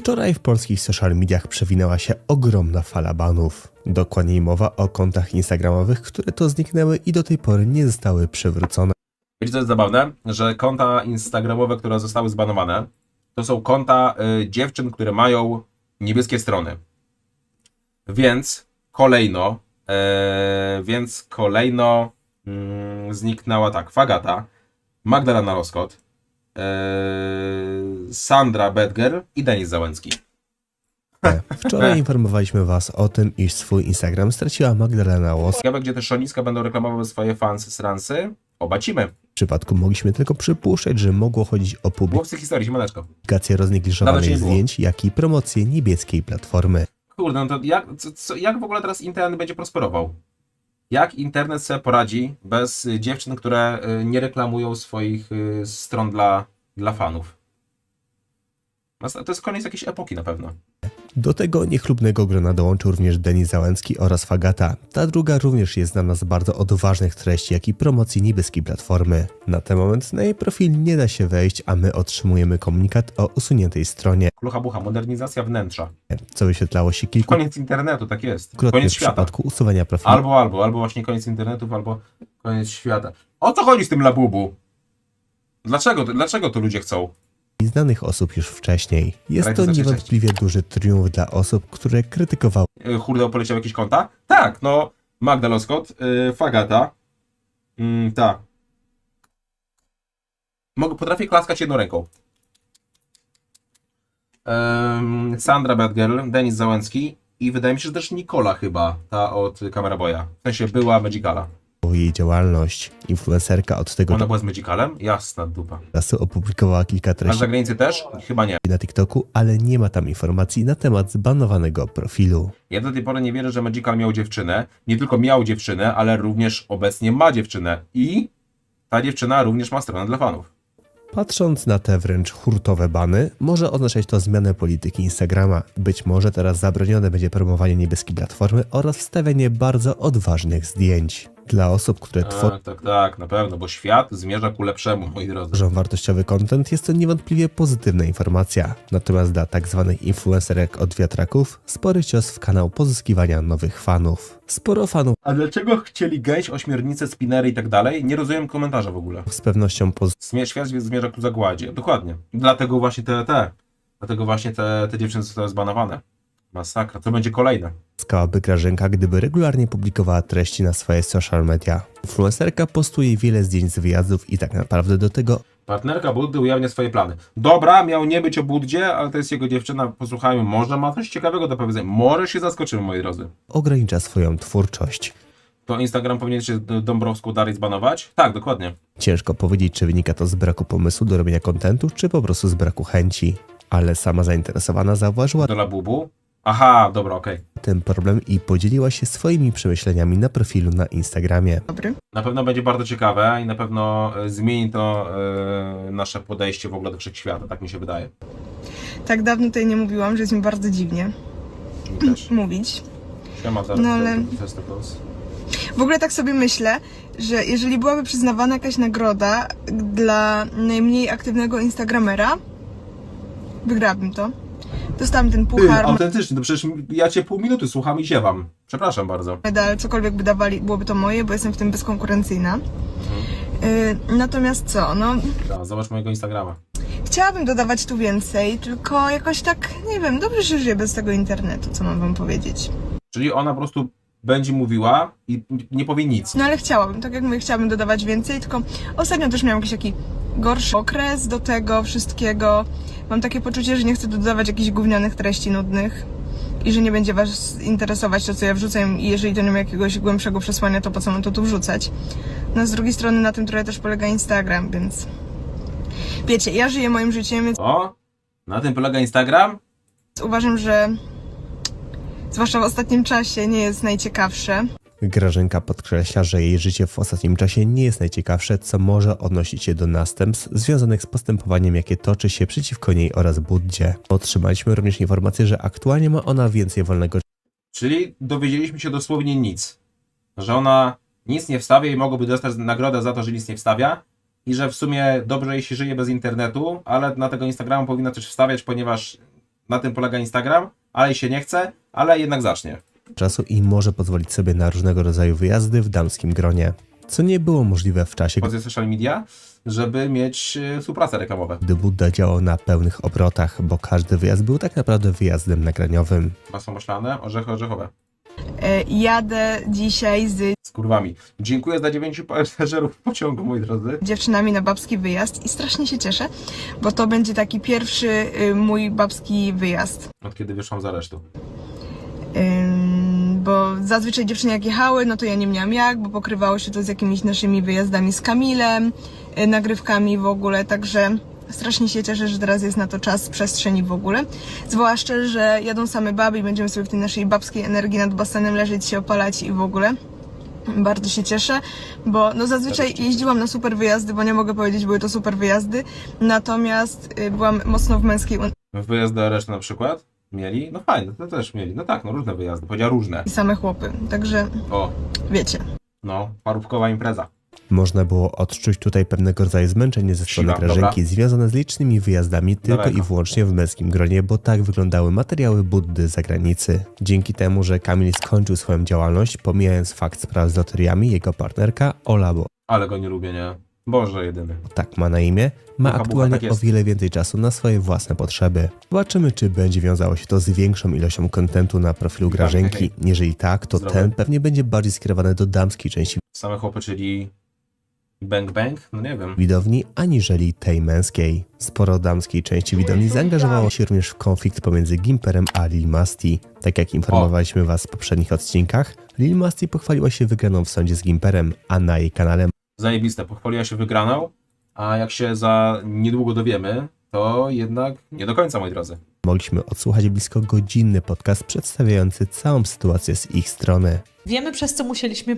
Wczoraj w polskich social mediach przewinęła się ogromna fala banów. Dokładniej mowa o kontach instagramowych, które to zniknęły i do tej pory nie zostały przywrócone. Wiecie, co jest zabawne? Że konta instagramowe, które zostały zbanowane, to są konta y, dziewczyn, które mają niebieskie strony. Więc kolejno, e, więc kolejno mm, zniknęła tak, Fagata, Magdalena Roskot, e, Sandra Bedger i Denis Załęcki. Wczoraj informowaliśmy Was o tym, iż swój Instagram straciła Magdalena Łos. Ciekawe, gdzie te szoniska będą reklamowały swoje fansy sransy. Obacimy. W przypadku mogliśmy tylko przypuszczać, że mogło chodzić o Było w tej historii, siemaneczko. publikację Nawet roznegliżowanych się nie było. zdjęć, jak i promocję niebieskiej platformy. Kurde, no to jak, co, co, jak w ogóle teraz internet będzie prosperował? Jak internet sobie poradzi bez y, dziewczyn, które y, nie reklamują swoich y, stron dla, dla fanów? To jest koniec jakiejś epoki na pewno. Do tego niechlubnego grona dołączył również Denis Załęcki oraz Fagata. Ta druga również jest znana z bardzo odważnych treści, jak i promocji niebieskiej platformy. Na ten moment na jej profil nie da się wejść, a my otrzymujemy komunikat o usuniętej stronie, Klucha bucha, modernizacja wnętrza. co wyświetlało się kilkukrotnie Koniec internetu, tak jest. w Koniec świata. przypadku usuwania profilu. Albo, albo, albo właśnie koniec internetów, albo koniec świata. O co chodzi z tym labubu? Dlaczego, dlaczego to ludzie chcą? Znanych osób już wcześniej. Jest to niewątpliwie duży triumf dla osób, które krytykowały Y, Hurdo poleciał jakieś konta? Tak, no Magda Loskot, y, Fagata, mm, tak. Mogę, potrafię klaskać jedną ręką. Em, Sandra Bedgirl, Denis Załęcki i wydaje mi się, że też Nikola chyba, ta od Camera Boya. W sensie była Magicala. Jej działalność. Influencerka od tego Ona była z Magicalem? Jasna dupa. czasu opublikowała kilka A treści za granicę też? Chyba nie. na TikToku, ale nie ma tam informacji na temat zbanowanego profilu. Ja do tej pory nie wierzę, że Magical miał dziewczynę. Nie tylko miał dziewczynę, ale również obecnie ma dziewczynę. I ta dziewczyna również ma stronę dla fanów. Patrząc na te wręcz hurtowe bany, może oznaczać to zmianę polityki Instagrama. Być może teraz zabronione będzie promowanie niebieskiej platformy oraz wstawianie bardzo odważnych zdjęć. Dla osób, które tworzą Tak, tak, tak, na pewno, bo świat zmierza ku lepszemu, moi drodzy. wartościowy content, jest to niewątpliwie pozytywna informacja. Natomiast dla tak zwanych influencerek od wiatraków, spory cios w kanał pozyskiwania nowych fanów. Sporo fanów A dlaczego chcieli gęś, ośmiornice, spinery i tak dalej? Nie rozumiem komentarza w ogóle. z pewnością Smie- Świat zmierza ku zagładzie. Dokładnie. Dlatego właśnie te, te, dlatego właśnie te, te dziewczyny zostały zbanowane. Masakra. Co będzie kolejne? pozyskałaby Grażynka, gdyby regularnie publikowała treści na swoje social media. Influencerka postuje wiele zdjęć z wyjazdów i tak naprawdę do tego Partnerka Buddy ujawnia swoje plany. Dobra, miał nie być o Buddzie, ale to jest jego dziewczyna. Posłuchajmy, może ma coś ciekawego do powiedzenia. Może się zaskoczymy, moi drodzy. ogranicza swoją twórczość. To Instagram powinien się Dąbrowską dalej zbanować? Tak, dokładnie. Ciężko powiedzieć, czy wynika to z braku pomysłu do robienia kontentu, czy po prostu z braku chęci. Ale sama zainteresowana zauważyła Do Labubu. Aha, dobra, okej. ten problem i podzieliła się swoimi przemyśleniami na profilu na Instagramie. Dobry. Na pewno będzie bardzo ciekawe i na pewno e, zmieni to e, nasze podejście w ogóle do wszechświata, tak mi się wydaje. Tak dawno tutaj nie mówiłam, że jest mi bardzo dziwnie Mi też. mówić. Siema, zaraz No ale- Festivals. W ogóle tak sobie myślę, że jeżeli byłaby przyznawana jakaś nagroda dla najmniej aktywnego Instagramera, wygrałabym to. Dostałam ten Ty, puchar, autentycznie, to przecież ja cię pół minuty słucham i ziewam. Przepraszam bardzo. medal, cokolwiek by dawali, byłoby to moje, bo jestem w tym bezkonkurencyjna. Yy, natomiast co, no, zobacz mojego Instagrama. chciałabym dodawać tu więcej, tylko jakoś tak, nie wiem, dobrze się żyje bez tego internetu, co mam wam powiedzieć. Czyli ona po prostu będzie mówiła i nie powie nic. No ale chciałabym, tak jak mówię, chciałabym dodawać więcej, tylko ostatnio też miałam jakiś taki gorszy okres do tego wszystkiego. Mam takie poczucie, że nie chcę dodawać jakichś gównianych treści nudnych i że nie będzie was interesować to, co ja wrzucam i jeżeli to nie ma jakiegoś głębszego przesłania, to po co mam to tu wrzucać? No z drugiej strony na tym trochę też polega Instagram, więc wiecie, ja żyję moim życiem, więc O, na tym polega Instagram? uważam, że zwłaszcza w ostatnim czasie nie jest najciekawsze. Grażynka podkreśla, że jej życie w ostatnim czasie nie jest najciekawsze, co może odnosić się do następstw związanych z postępowaniem, jakie toczy się przeciwko niej oraz Buddzie. Otrzymaliśmy również informację, że aktualnie ma ona więcej wolnego Czyli dowiedzieliśmy się dosłownie nic. Że ona nic nie wstawia i mogłoby dostać nagrodę za to, że nic nie wstawia. I że w sumie dobrze jej się żyje bez internetu, ale na tego Instagrama powinna coś wstawiać, ponieważ Na tym polega Instagram, ale jej się nie chce, ale jednak zacznie. Czasu i może pozwolić sobie na różnego rodzaju wyjazdy w damskim gronie. Co nie było możliwe w czasie, Poza social media, żeby mieć e, współpracę reklamową. gdy Budda działał na pełnych obrotach, bo każdy wyjazd był tak naprawdę wyjazdem nagraniowym. Masło maślane, orzechy orzechowe. E, jadę dzisiaj z Z kurwami. Dziękuję za dziewięciu pasażerów pociągu, moi drodzy. dziewczynami na babski wyjazd i strasznie się cieszę, bo to będzie taki pierwszy y, mój babski wyjazd. Od kiedy wyszłam z aresztu. Ym, bo zazwyczaj dziewczyny jak jechały, no to ja nie miałam jak, bo pokrywało się to z jakimiś naszymi wyjazdami z Kamilem, y, nagrywkami w ogóle, także strasznie się cieszę, że teraz jest na to czas, przestrzeni w ogóle. Zwłaszcza, że jadą same baby i będziemy sobie w tej naszej babskiej energii nad basenem leżeć, się opalać i w ogóle. Bardzo się cieszę, bo no zazwyczaj jeździłam na super wyjazdy, bo nie mogę powiedzieć, były to super wyjazdy, natomiast y, byłam mocno w męskiej Wyjazd do aresztu na przykład mieli? No fajne, to też mieli. No tak, no różne wyjazdy. Powiedziała różne. i same chłopy, także O, wiecie. no, parówkowa impreza. Można było odczuć tutaj pewnego rodzaju zmęczenie ze strony Siła, Grażynki związane z licznymi wyjazdami tylko Daleko. i wyłącznie w męskim gronie, bo tak wyglądały materiały Buddy z zagranicy. Dzięki temu, że Kamil skończył swoją działalność, pomijając fakt spraw z loteriami, jego partnerka Ola, bo Ale go nie lubię, nie? Boże jedyny. tak ma na imię, ma Bucha, bucha, aktualnie tak o wiele więcej czasu na swoje własne potrzeby. Zobaczymy, czy będzie wiązało się to z większą ilością kontentu na profilu Grażynki. Jeżeli tak, to Zdrowe. ten pewnie będzie bardziej skierowany do damskiej części Same chłopy, czyli bang bang? No nie wiem. widowni, aniżeli tej męskiej. Sporo damskiej części widowni zaangażowało się również w konflikt pomiędzy Gimperem a Lil Masti. Tak jak informowaliśmy Was w poprzednich odcinkach, Lil Masti pochwaliła się wygraną w sądzie z Gimperem, a na jej kanale Zajebiste, pochwaliła się wygraną, a jak się za niedługo dowiemy, to jednak nie do końca, moi drodzy. mogliśmy odsłuchać blisko godzinny podcast przedstawiający całą sytuację z ich strony. Wiemy, przez co musieliśmy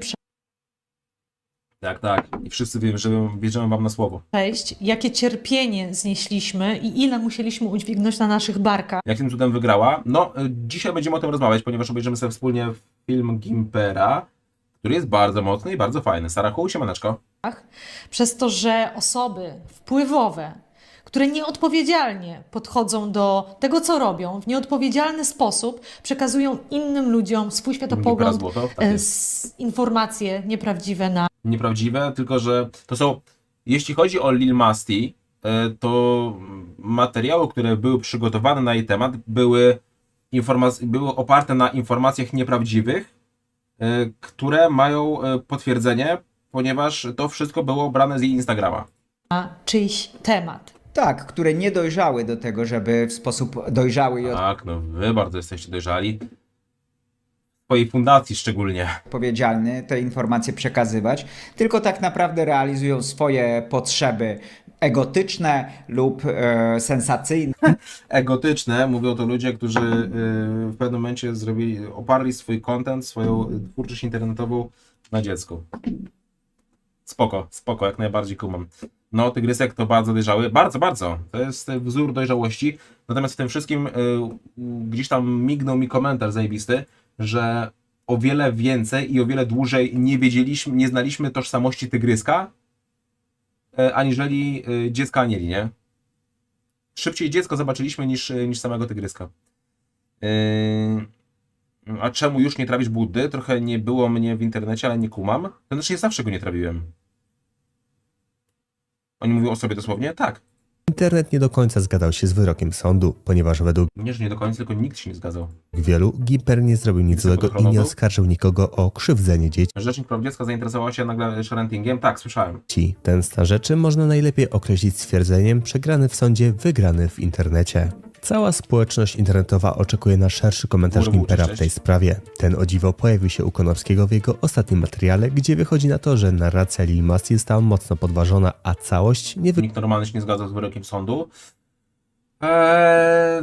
Tak, tak. I wszyscy wiemy, że bierzemy wam na słowo. przejść, jakie cierpienie znieśliśmy i ile musieliśmy udźwignąć na naszych barkach, Jakim cudem wygrała? No, y, dzisiaj będziemy o tym rozmawiać, ponieważ obejrzymy sobie wspólnie film Gimpera, który jest bardzo mocny i bardzo fajny. Sarachu, siemaneczko. przez to, że osoby wpływowe, które nieodpowiedzialnie podchodzą do tego, co robią, w nieodpowiedzialny sposób przekazują innym ludziom swój światopogląd, Złoto. Tak e, informacje nieprawdziwe na nieprawdziwe, tylko że to są, jeśli chodzi o Lil Masti, e, to materiały, które były przygotowane na jej temat, były, informac- były oparte na informacjach nieprawdziwych, które mają e, potwierdzenie, ponieważ to wszystko było brane z jej Instagrama. czyjś temat. Tak, które nie dojrzały do tego, żeby w sposób dojrzały i Tak, no wy bardzo jesteście dojrzali. W swojej fundacji szczególnie. odpowiedzialny te informacje przekazywać, tylko tak naprawdę realizują swoje potrzeby egotyczne lub e, sensacyjne. egotyczne, mówią to ludzie, którzy y, w pewnym momencie zrobili, oparli swój content, swoją twórczość internetową na dziecku. Spoko, spoko, jak najbardziej kumam. No, tygrysek to bardzo dojrzały, bardzo, bardzo. To jest wzór dojrzałości. Natomiast w tym wszystkim y, gdzieś tam mignął mi komentarz zajebisty, że o wiele więcej i o wiele dłużej nie wiedzieliśmy, nie znaliśmy tożsamości tygryska, aniżeli y, dziecka Anieli, nie? szybciej dziecko zobaczyliśmy niż, niż samego tygryska. A czemu już nie trawisz Buddy? Trochę nie było mnie w internecie, ale nie kumam. To znaczy, ja zawsze go nie trawiłem. Oni mówią o sobie dosłownie? Tak. Internet nie do końca zgadzał się z wyrokiem sądu, ponieważ według Nie, że nie do końca, tylko nikt się nie zgadzał. wielu Gimper nie zrobił nic złego i nie oskarżył nikogo o krzywdzenie dzieci. Rzecznik praw dziecka zainteresował się nagle sharentingiem? Tak, słyszałem. Ten stan rzeczy można najlepiej określić stwierdzeniem przegrany w sądzie, wygrany w internecie. Cała społeczność internetowa oczekuje na szerszy komentarz Kurwu, Gimpera w tej sprawie. Ten o dziwo pojawił się u Konowskiego w jego ostatnim materiale, gdzie wychodzi na to, że narracja Lil Masti została mocno podważona, a całość nie Nikt normalny się nie zgadzał z wyrokiem sądu. Eee,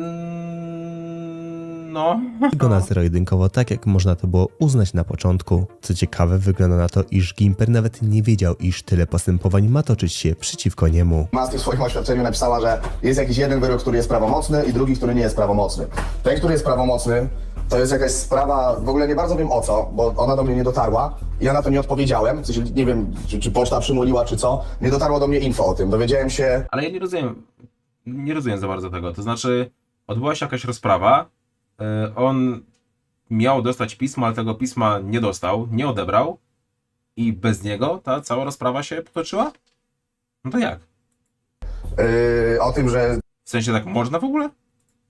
no. wygląda zero-jedynkowo tak, jak można to było uznać na początku. Co ciekawe, wygląda na to, iż Gimper nawet nie wiedział, iż tyle postępowań ma toczyć się przeciwko niemu. Masti w swoim oświadczeniu napisała, że jest jakiś jeden wyrok, który jest prawomocny i drugi, który nie jest prawomocny. Ten, który jest prawomocny, to jest jakaś sprawa, w ogóle nie bardzo wiem o co, bo ona do mnie nie dotarła. Ja na to nie odpowiedziałem, w sensie nie wiem, czy, czy poczta przymuliła, czy co. Nie dotarło do mnie info o tym. Dowiedziałem się Ale ja nie rozumiem, nie rozumiem za bardzo tego. To znaczy, odbyła się jakaś rozprawa, on miał dostać pismo, ale tego pisma nie dostał, nie odebrał i bez niego ta cała rozprawa się potoczyła? No to jak? Yy, o tym, że W sensie tak można w ogóle?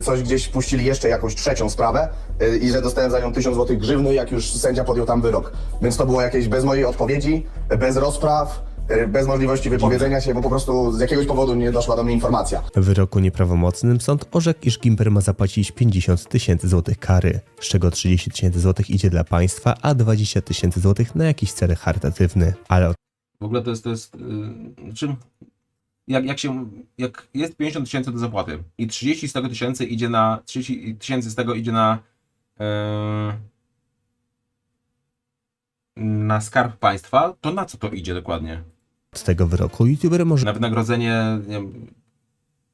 coś gdzieś puścili jeszcze jakąś trzecią sprawę yy, i że dostałem za nią 1000 zł grzywny, jak już sędzia podjął tam wyrok. Więc to było jakieś bez mojej odpowiedzi, bez rozpraw, bez możliwości wypowiedzenia się, bo po prostu z jakiegoś powodu nie doszła do mnie informacja. W wyroku nieprawomocnym sąd orzekł, iż Gimper ma zapłacić 50 tysięcy złotych kary, z czego 30 tysięcy złotych idzie dla państwa, a 20 tysięcy złotych na jakiś cel charytatywny. Ale W ogóle to jest, to jest yy, czym, jak, jak się, jak jest 50 tysięcy do zapłaty i 30 z tego tysięcy idzie na, 30 tysięcy z tego idzie na yy, na skarb państwa, to na co to idzie dokładnie? Od tego wyroku youtuber może Na wynagrodzenie nie wiem,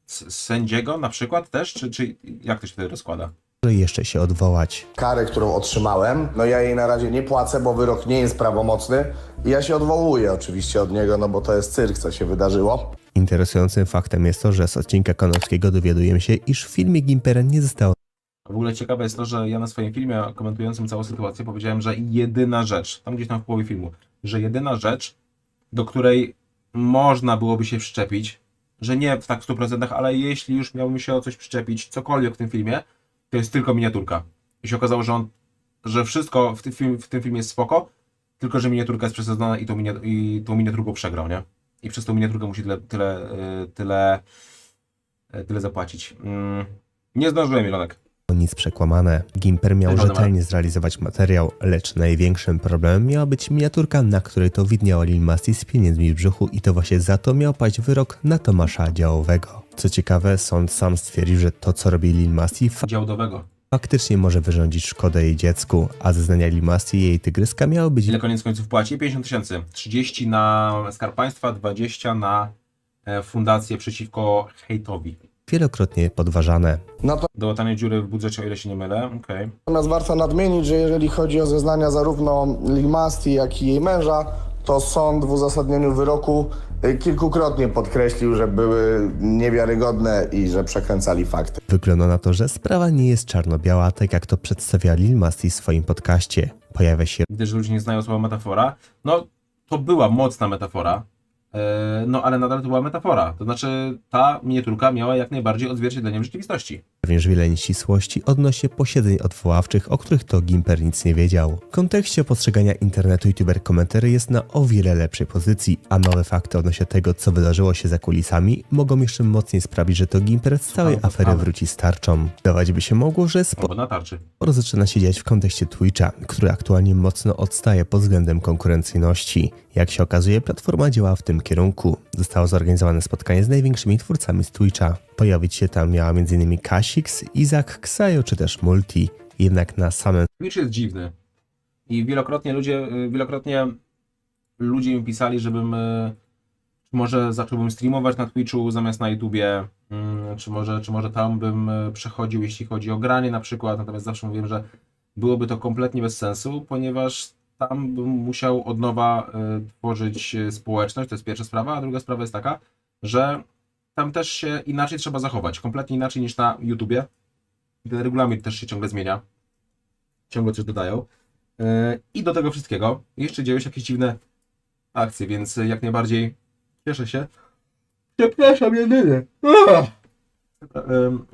sędziego na przykład też, czy, czy jak to się wtedy rozkłada? jeszcze się odwołać. Karę, którą otrzymałem, no ja jej na razie nie płacę, bo wyrok nie jest prawomocny i ja się odwołuję oczywiście od niego, no bo to jest cyrk, co się wydarzyło. Interesującym faktem jest to, że z odcinka Konowskiego dowiadujemy się, iż w filmie Gimpera nie zostało W ogóle ciekawe jest to, że ja na swoim filmie komentującym całą sytuację powiedziałem, że jedyna rzecz, tam gdzieś tam w połowie filmu, że jedyna rzecz, do której można byłoby się przyczepić, że nie w tak 100%, ale jeśli już miałbym się o coś przyczepić, cokolwiek w tym filmie, to jest tylko miniaturka. I się okazało, że on, że wszystko w tym, film, w tym filmie jest spoko, tylko że miniaturka jest przesadzona i tą, i tą miniaturką przegrał, nie? I przez tą miniaturkę musi tyle, tyle, yy, tyle, yy, tyle zapłacić. Mm, nie zdążyłem, Ilonek. Nic przekłamane. Gimper miał rzetelnie zrealizować materiał, lecz największym problemem miała być miniaturka, na której to widniała Lil Masti z pieniędzmi w brzuchu i to właśnie za to miał paść wyrok na Tomasza Działowego. Co ciekawe, sąd sam stwierdził, że to co robi Lil Masti Działdowego. faktycznie może wyrządzić szkodę jej dziecku, a zeznania Lil Masti i jej tygryska miały być Ile koniec końców płaci? 50 tysięcy. 30 na Skarb Państwa, 20 na e, Fundację przeciwko hejtowi. Wielokrotnie podważane. Do łatania dziury w budżecie, o ile się nie mylę. Okej. Natomiast warto nadmienić, że jeżeli chodzi o zeznania zarówno Lil Masti, jak i jej męża, to sąd w uzasadnieniu wyroku y, kilkukrotnie podkreślił, że były niewiarygodne i że przekręcali fakty. Wygląda na to, że sprawa nie jest czarno-biała, tak jak to przedstawia Lil Masti w swoim podcaście. Pojawia się że ludzie nie znają słowa metafora. No, to była mocna metafora. E, no, ale nadal to była metafora. To znaczy, ta miniaturka miała jak najbardziej odzwierciedlenie w rzeczywistości. również wiele nieścisłości odnośnie posiedzeń odwoławczych, o których to Gimper nic nie wiedział. W kontekście postrzegania internetu youtuber komentary jest na o wiele lepszej pozycji, a nowe fakty odnośnie tego, co wydarzyło się za kulisami, mogą jeszcze mocniej sprawić, że to Gimper z całej Albo afery wróci z tarczą. Dawać by się mogło, że sporo na tarczy. zaczyna się dziać w kontekście Twitcha, który aktualnie mocno odstaje pod względem konkurencyjności. Jak się okazuje, platforma działa w tym kierunku. Zostało zorganizowane spotkanie z największymi twórcami z Twitcha. Pojawić się tam miała m.in. Kasix, Izak, Ksajo czy też Multi. Jednak na samym Twitch jest dziwny. I wielokrotnie ludzie, y, wielokrotnie ludzie mi pisali, żebym y, może zacząłbym streamować na Twitchu zamiast na YouTubie, mm, czy może, czy może tam bym y, przechodził, jeśli chodzi o granie na przykład, natomiast zawsze mówiłem, że byłoby to kompletnie bez sensu, ponieważ tam bym musiał od nowa y, tworzyć y, społeczność, to jest pierwsza sprawa, a druga sprawa jest taka, że tam też się inaczej trzeba zachować, kompletnie inaczej niż na YouTubie. Ten regulamin też się ciągle zmienia ciągle coś dodają. Yy, I do tego wszystkiego jeszcze dzieją się jakieś dziwne akcje, więc jak najbardziej cieszę się. Przepraszam, jedyny.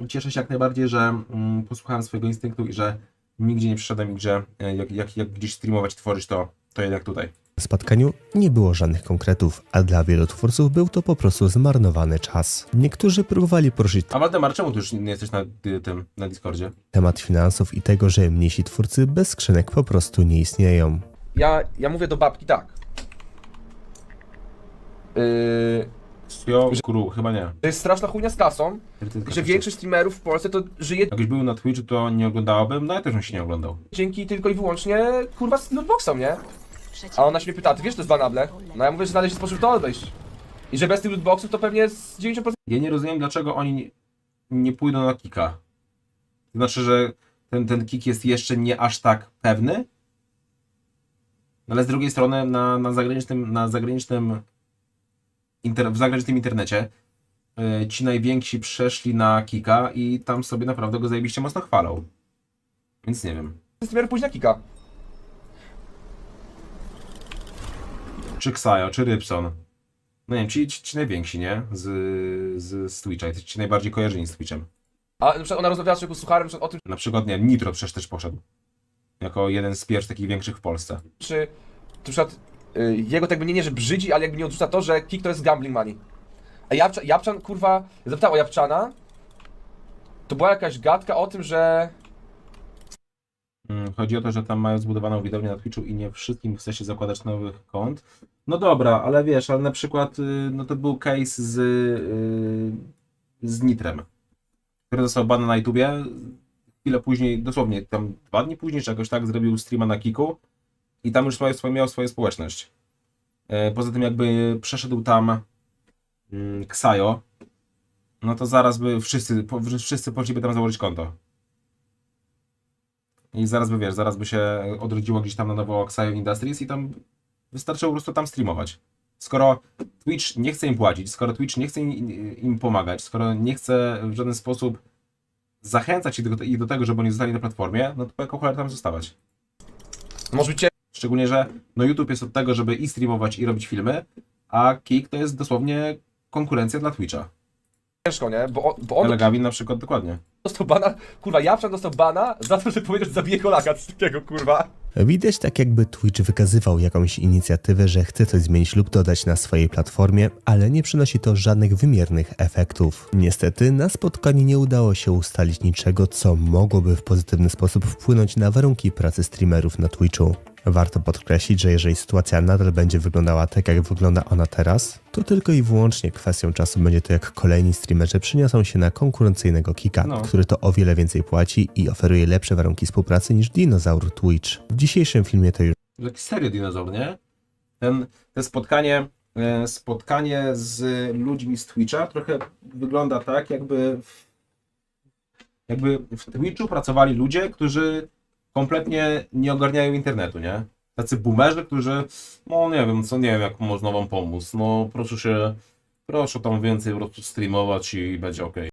Cieszę się jak najbardziej, że mm, posłuchałem swojego instynktu i że nigdzie nie przyszedłem i że e, jak, jak, jak gdzieś streamować, tworzyć to, to jednak tutaj. spotkaniu nie było żadnych konkretów, a dla wielu twórców był to po prostu zmarnowany czas. Niektórzy próbowali poruszyć A Waldemar, czemu ty już nie jesteś na y, tym, na Discordzie? temat finansów i tego, że mniejsi twórcy bez skrzynek po prostu nie istnieją. Ja, ja mówię do babki tak. Yy, Jo, kuru, chyba nie. to jest straszna chujnia z kasą, że większość streamerów w Polsce to żyje Jakbyś był na Twitchu, to nie oglądałbym, no ja też bym się nie oglądał. dzięki tylko i wyłącznie kurwa z lootboxom, nie? A ona się mnie pyta, "A ty wiesz, to jest banable? No ja mówię, że należy sposób to odejść. I że bez tych lootboxów to pewnie z 90% Ja nie rozumiem, dlaczego oni nie, nie pójdą na kika. To znaczy, że ten, ten kick jest jeszcze nie aż tak pewny. No Ale z drugiej strony na, na zagranicznym, na zagranicznym inter, w zagranicznym internecie y, ci najwięksi przeszli na Kika i tam sobie naprawdę go zajebiście mocno chwalą. Więc nie wiem. streamer pójść na kika. Czy Xayo, czy Rybson. No nie wiem, ci, ci, ci najwięksi, nie? Z, z, z Twitcha, ci najbardziej kojarzeni z Twitchem. A na przykład ona rozmawiała z Sucharem o tym, Na przykład, nie wiem, Nitro przecież też poszedł. Jako jeden z pierwszych takich większych w Polsce. czy na przykład jego tak by nie, nie, że brzydzi, ale jakby nie odrzuca to, że kick to jest gambling money. A Japczan, Japczan kurwa, o Japczana, to była jakaś gadka o tym, że Mm, Chodzi o to, że tam mają zbudowaną widownię na Twitchu i nie wszystkim chce się zakładać nowych kont. No dobra, ale wiesz, ale na przykład y, no to był case z, y, z Nitrem, który został bany na YouTubie. Chwilę później, dosłownie tam dwa dni później, czy jakoś tak, zrobił streama na Kiku i tam już swoje, swoje, miał swoją społeczność. E, Poza tym jakby przeszedł tam mm, Ksajo, no to zaraz by wszyscy, wszyscy poszliby tam założyć konto. I zaraz by wiesz, zaraz by się odrodziło gdzieś tam na nowo Xayo Industries i tam wystarczyło po prostu tam streamować. Skoro Twitch nie chce im płacić, skoro Twitch nie chce im, pomagać, skoro nie chce w żaden sposób zachęcać ich do, ich do tego, żeby oni zostali na platformie, no to po jaką cholerę tam zostawać. może być Szczególnie, że no YouTube jest od tego, żeby i streamować, i robić filmy, a Kik to jest dosłownie konkurencja dla Twitcha. ciężko, nie? Bo, on- bo on na przykład dokładnie. dostał bana, kurwa, Japczan dostał bana za to, że powiedział, że zabije kolaka, coś takiego, kurwa. Widać tak jakby Twitch wykazywał jakąś inicjatywę, że chce coś zmienić lub dodać na swojej platformie, ale nie przynosi to żadnych wymiernych efektów. Niestety na spotkaniu nie udało się ustalić niczego, co mogłoby w pozytywny sposób wpłynąć na warunki pracy streamerów na Twitchu. Warto podkreślić, że jeżeli sytuacja nadal będzie wyglądała tak, jak wygląda ona teraz, to tylko i wyłącznie kwestią czasu będzie to, jak kolejni streamerzy przeniosą się na konkurencyjnego Kika, No. który to o wiele więcej płaci i oferuje lepsze warunki współpracy niż dinozaur Twitch. W dzisiejszym filmie to już Taki serio dinozaur, nie? Ten, te spotkanie, e, spotkanie z ludźmi z Twitcha trochę wygląda tak, jakby w, jakby w Twitchu pracowali ludzie, którzy kompletnie nie ogarniają internetu, nie? Tacy boomerzy, którzy, no nie wiem, co nie wiem, jak można wam pomóc. No proszę się, proszę tam więcej po prostu streamować i będzie ok.